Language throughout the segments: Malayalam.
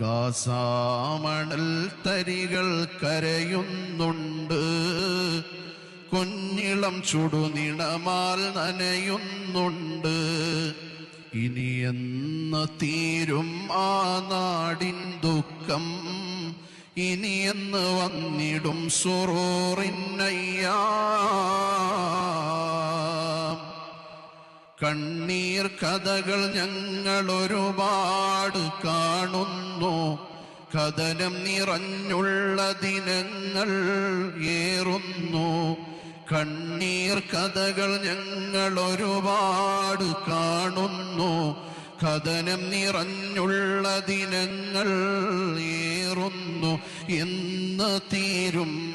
ഗാസാമണൽ തരികൾ കരയുന്നുണ്ട്. കുഞ്ഞിളം ചുടുനിണമാൽ നനയുന്നുണ്ട്. ഇനി എന്ന് തീരും ആ നാടിൻ ദുഃഖം? ഇനി എന്ന് വന്നിടും സുറോറിനയ്യാം കണ്ണീർ കഥകൾ ഞങ്ങൾ ഒരുപാട് കാണുന്നു. കഥനം നിറഞ്ഞുള്ള ദിനങ്ങൾ ഏറുന്നു. കണ്ണീർ കഥകൾ ഞങ്ങൾ ഒരുപാട് കാണുന്നു. കഥനം നിറഞ്ഞുള്ള ദിനങ്ങൾ ഏറുന്നു. എന്ന് തീരും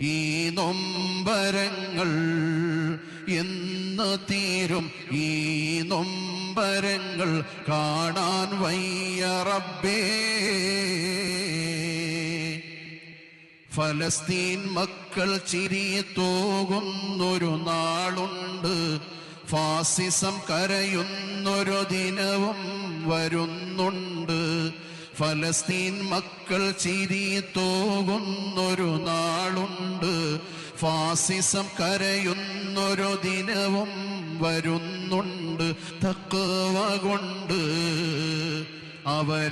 ഈ നൊമ്പരങ്ങൾ. എന്ന് തീരും ഈ നൊമ്പരങ്ങൾ കാണാൻ വയ്യ റബ്ബേ. ഫലസ്തീൻ മക്കൾ ചിരി തോകുന്നൊരു നാളുണ്ട്. ഫാസിസം കരയുന്നൊരു ദിനവും വരുന്നുണ്ട്. ഫലസ്തീൻ മക്കൾ ചിരി തോകുന്നൊരു നാളുണ്ട് ഫാസിസം കരയുന്നൊരു ദിനവും വരുന്നുണ്ട് തക്കവ കൊണ്ട് അവരെ